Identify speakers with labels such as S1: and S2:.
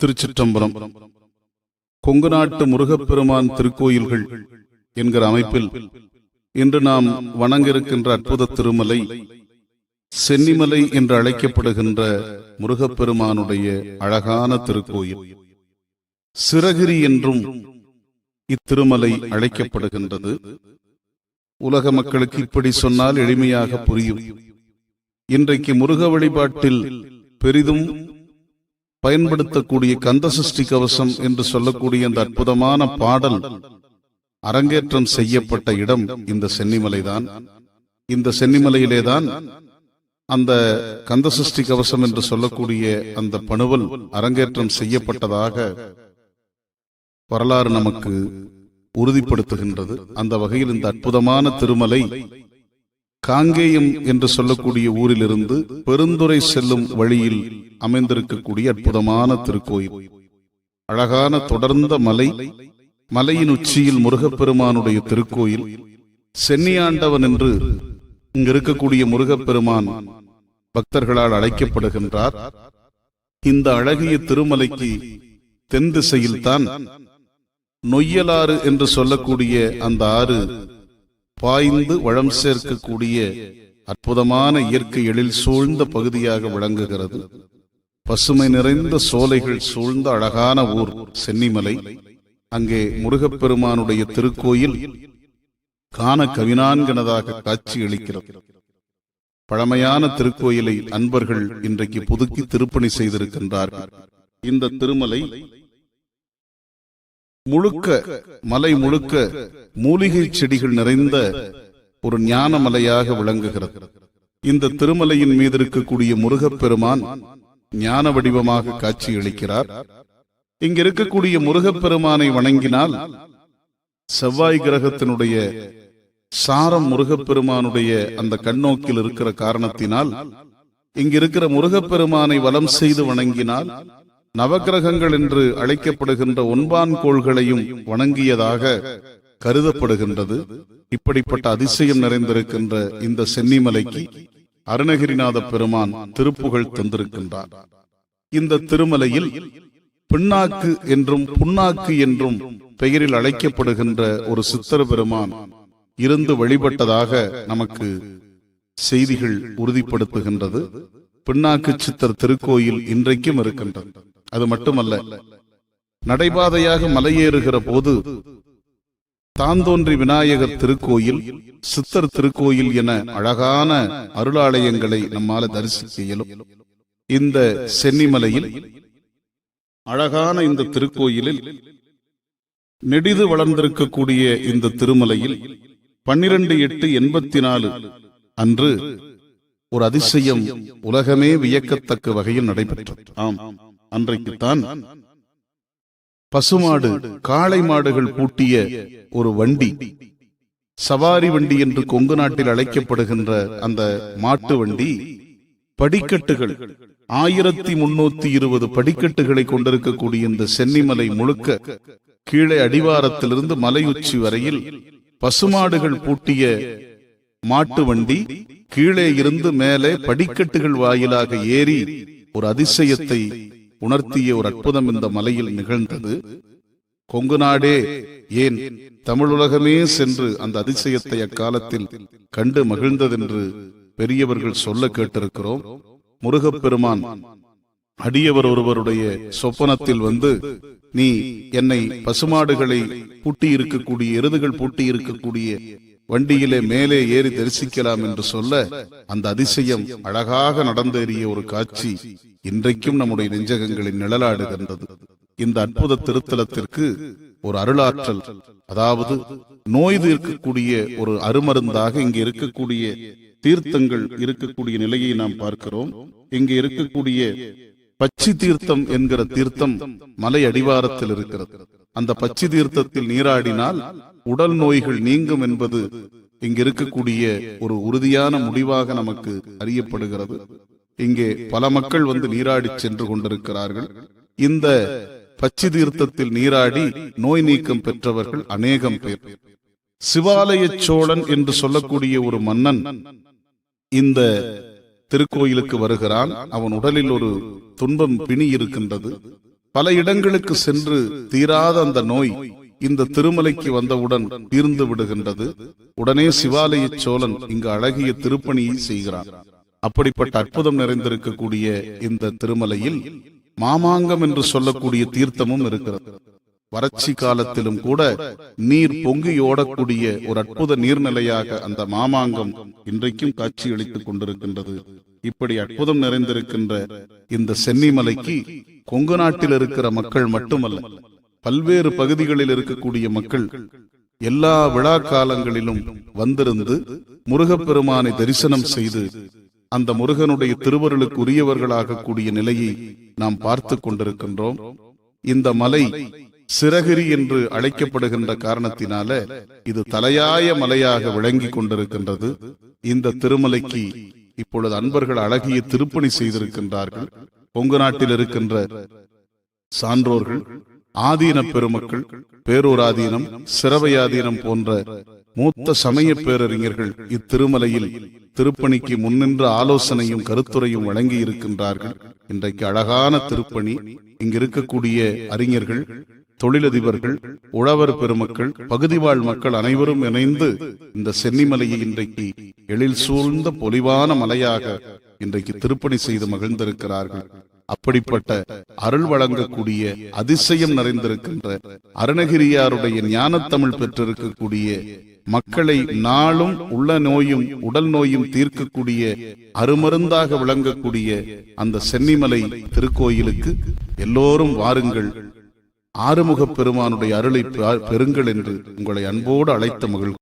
S1: திருச்சிற்றம்பரம். கொங்கு நாட்டு முருகப்பெருமான் திருக்கோயில்கள் என்கிற அமைப்பில் இன்று நாம் வணங்க இருக்கின்ற அற்புத திருமலை சென்னிமலை என்று அழைக்கப்படுகின்ற முருகப்பெருமானுடைய அழகான திருக்கோயில். சிறகிரி என்றும் இத்திருமலை அழைக்கப்படுகின்றது. உலக மக்களுக்கு இப்படி சொன்னால் எளிமையாக புரியும். இன்றைக்கு முருக வழிபாட்டில் பெரிதும் பயன்படுத்தக்கூடிய கந்த சஷ்டி கவசம் என்று சொல்லக்கூடிய அந்த அற்புதமான பாடல் அரங்கேற்றம் செய்யப்பட்ட இடம் இந்த சென்னிமலைதான். இந்த சென்னிமலையிலேதான் அந்த கந்த சஷ்டி கவசம் என்று சொல்லக்கூடிய அந்த பணுவல் அரங்கேற்றம் செய்யப்பட்டதாக வரலாறு நமக்கு உறுதிப்படுத்துகின்றது. அந்த வகையில் இந்த அற்புதமான திருமலை காங்கேயம் என்று சொல்லக்கூடிய ஊரிலிருந்து பெருந்துறை செல்லும் வழியில் அமைந்திருக்கக்கூடிய அற்புதமான திருக்கோயில். அழகான தொடர்ந்த மலை மலையின் உச்சியில் முருகப்பெருமானுடைய திருக்கோயில். சென்னியாண்டவன் என்று இங்கு இருக்கக்கூடிய முருகப்பெருமான் பக்தர்களால் அழைக்கப்படுகின்றார். இந்த அழகிய திருமலைக்கு தென் திசையில்தான் நொய்யலாறு என்று சொல்லக்கூடிய அந்த ஆறு பாய்ந்து வளம் சேர்க்கக்கூடிய அற்புதமான இயற்கை எழில் சூழ்ந்த பகுதியாக விளங்குகிறது. பசுமை நிறைந்த சோலைகள் சூழ்ந்த அழகான ஊர் சென்னிமலை. அங்கே முருகப்பெருமானுடைய திருக்கோயில் காண கவினான்கனதாக காட்சியளிக்கிறது பழமையான திருக்கோயிலை அன்பர்கள் இன்றைக்கு புதுக்கி திருப்பணி செய்திருக்கின்றார்கள். இந்த திருமலை முழுக்க மலை முழுக்க மூலிகை செடிகள் நிறைந்த ஒரு ஞான மலையாக விளங்குகிறது. இந்த திருமலையின் மீது இருக்கக்கூடிய முருகப்பெருமான் ஞான வடிவமாக காட்சியளிக்கிறார். இங்க இருக்கக்கூடிய முருகப்பெருமானை வணங்கினால் செவ்வாய் கிரகத்தினுடைய சாரம் முருகப்பெருமானுடைய அந்த கண்ணோக்கில் இருக்கிற காரணத்தினால் இங்க இருக்கிற முருகப்பெருமானை வலம் செய்து வணங்கினால் நவக்கிரகங்கள் என்று அழைக்கப்படுகின்ற ஒன்பான் கோள்களையும் வணங்கியதாக கருதப்படுகின்றது. இப்படிப்பட்ட அதிசயம் நிறைந்திருக்கின்ற இந்த சென்னிமலைக்கு அருணகிரிநாத பெருமான் திருப்புகழ் தந்திருக்கின்றார். இந்த திருமலையில் பின்னாக்கு என்றும் புண்ணாக்கு என்றும் பெயரில் அழைக்கப்படுகின்ற ஒரு சித்தர் பெருமான் இருந்து வழிபட்டதாக நமக்கு செய்திகள் உறுதிப்படுத்துகின்றது. பின்னாக்கு சித்தர் திருக்கோயில் இன்றைக்கும் இருக்கின்றது. அது மட்டுமல்ல நடைபாதையாக மலையேறுகிற போது தாந்தோன்றி விநாயகர் திருக்கோயில் சித்தர் திருக்கோயில் என அழகான அருளாலயங்களை நம்மால தரிசிக்க இயலும். இந்த சென்னிமலையில் அழகான இந்த திருக்கோயிலில் நெடிது வளர்ந்திருக்கக்கூடிய இந்த திருமலையில் பன்னிரண்டு எட்டு எண்பத்தி நாலு அன்று ஒரு அதிசயம் உலகமே வியக்கத்தக்க வகையில் நடைபெற்றது. ஆம். அன்றைக்குத்தான் பசுமாடு காளை மாடுகள் பூட்டிய ஒரு வண்டி சவாரி வண்டி என்று கொங்கு நாட்டில் அழைக்கப்படுகின்ற அந்த மாட்டு வண்டி படிக்கட்டுகள் ஆயிரத்தி முன்னூத்தி இருபது படிக்கட்டுகளை கொண்டிருக்கக்கூடிய இந்த சென்னிமலை முழுக்க கீழே அடிவாரத்திலிருந்து மலையுச்சி வரையில் பசுமாடுகள் பூட்டிய மாட்டு வண்டி கீழே இருந்து மேலே படிக்கட்டுகள் வாயிலாக ஏறி ஒரு அதிசயத்தை உணர்த்திய ஒரு அற்புதம் இந்த மலையில் நிகழ்ந்தது. கொங்கு நாடே ஏன் தமிழுலகமே சென்று அந்த அதிசயத்தை அக்காலத்தில் கண்டு மகிழ்ந்ததென்று பெரியவர்கள் சொல்ல கேட்டிருக்கிறோம். முருகப்பெருமான் அடியவர் ஒருவருடைய சொப்பனத்தில் வந்து நீ என்னை பசுமாடுகளை பூட்டி இருக்கக்கூடிய எருதுகள் பூட்டி இருக்கக்கூடிய வண்டியிலே மேலே ஏறி தரிசிக்கலாம் என்று சொல்ல அந்த அதிசயம் அழகாக நடந்தேறிய ஒரு காட்சி இன்றைக்கும் நம்முடைய நெஞ்சகங்களில் நிழலாடுகின்றது. இந்த அற்புத திருத்தலத்திற்கு ஒரு அருளாற்றல் அதாவது நோய் தீர்க்கக்கூடிய ஒரு அருமருந்தாக இங்கு இருக்கக்கூடிய தீர்த்தங்கள் இருக்கக்கூடிய நிலையை நாம் பார்க்கிறோம். இங்கு இருக்கக்கூடிய பச்சி தீர்த்தம் என்கிற தீர்த்தம் மலை அடிவாரத்தில் இருக்கிறது. அந்த பச்சி தீர்த்தத்தில் நீராடினால் உடல் நோய்கள் நீங்கும் என்பது இங்கு இருக்கக்கூடிய ஒரு உறுதியான முடிவாக நமக்கு அறியப்படுகிறது. இங்கே பல மக்கள் வந்து நீராடி சென்று கொண்டிருக்கிறார்கள். இந்த பச்சி தீர்த்தத்தில் நீராடி நோய் நீக்கம் பெற்றவர்கள் அநேகம் பேர். சிவாலய சோழன் என்று சொல்லக்கூடிய ஒரு மன்னன் இந்த திருக்கோயிலுக்கு வருகிறான். அவன் உடலில் ஒரு துன்பம் பிணி இருக்கின்றது. பல இடங்களுக்கு சென்று தீராத அந்த நோய் இந்த திருமலைக்கு வந்தவுடன் தீர்ந்து விடுகின்றது. உடனே சிவாலய சோழன் இங்கு அழகிய திருப்பணியை செய்கிறான். அப்படிப்பட்ட அற்புதம் நிறைந்திருக்கக்கூடிய இந்த திருமலையில் மாமாங்கம் என்று சொல்லக்கூடிய தீர்த்தமும் இருக்கிறது. வறட்சி காலத்திலும் கூட நீர் பொங்கி ஓடக்கூடிய ஒரு அற்புத நீர்நிலையாக அந்த மாமாங்கம் இன்றைக்கும் காட்சியளித்துக் கொண்டிருக்கின்றது. இப்படி அற்புதம் நிறைந்திருக்கின்ற இந்த சென்னிமலைக்கு கொங்கு நாட்டில் இருக்கிற மக்கள் மட்டுமல்ல பல்வேறு பகுதிகளில் இருக்கக்கூடிய மக்கள் எல்லா விழா காலங்களிலும் வந்திருந்து முருகப்பெருமானை தரிசனம் செய்து அந்த முருகனுடைய திருவருளுக்கு உரியவர்களாக கூடிய நிலையை நாம் பார்த்து கொண்டிருக்கின்றோம். இந்த மலை சிறகிரி என்று அழைக்கப்படுகின்ற காரணத்தினால இது தலையாய மலையாக விளங்கி கொண்டிருக்கின்றது. இந்த திருமலைக்கு இப்பொழுது அன்பர்கள் அழகிய திருப்பணி செய்திருக்கின்றார்கள். கொங்கு நாட்டில் இருக்கின்ற சான்றோர்கள் ஆதீன பெருமக்கள் பேரூராதீனம் சிறவையாதீனம் போன்ற மூத்த சமய பேரறிஞர்கள் இத்திருமலையில் திருப்பணிக்கு முன்னின்ற ஆலோசனையும் கருத்துரையும் வழங்கி இருக்கின்றார்கள் இன்றைக்கு அழகான திருப்பணி இங்கிருக்கக்கூடிய அறிஞர்கள் தொழிலதிபர்கள் உழவர் பெருமக்கள் பகுதிவாழ் மக்கள் அனைவரும் இணைந்து இந்த சென்னிமலையை இன்றைக்கு எழில் சூழ்ந்த பொலிவான மலையாக இன்றைக்கு திருப்பணி செய்து மகிழ்ந்திருக்கிறார்கள். அப்படிப்பட்ட அருள் வழங்கக்கூடிய அதிசயம் நிறைந்திருக்கின்ற அருணகிரியாருடைய ஞானத்தமிழ் பெற்றிருக்கக்கூடிய மக்களை நாளும் உள்ள நோயும் உடல் நோயும் தீர்க்கக்கூடிய அருமருந்தாக விளங்கக்கூடிய அந்த சென்னிமலை திருக்கோயிலுக்கு எல்லோரும் வாருங்கள். ஆறுமுகப் பெருமானுடைய அருளை பெறுங்கள் என்று உங்களை அன்போடு அழைத்த மகிழ்